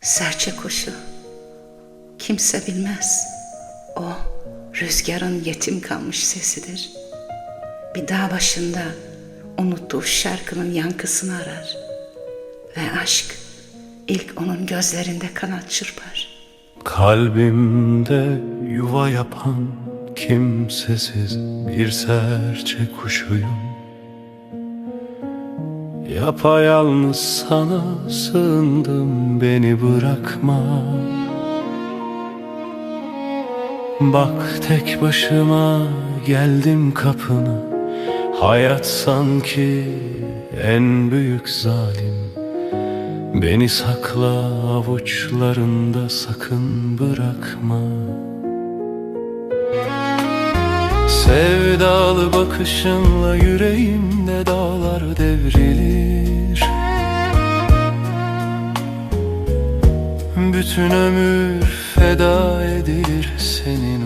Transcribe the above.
Serçe kuşu. Kimse bilmez. O rüzgarın yetim kalmış sesidir. Bir dağ başında unuttuğu şarkının yankısını arar. Ve aşk ilk onun gözlerinde kanat çırpar. Kalbimde yuva yapan kimsesiz bir serçe kuşuyum Yapayalnız sana sığındım beni bırakma. Bak tek başıma geldim kapına. Hayat sanki en büyük zalim. Beni sakla avuçlarında sakın bırakma. Sevdalı bakışınla yüreğimde dağlar devrilir Bütün ömür feda edilir senin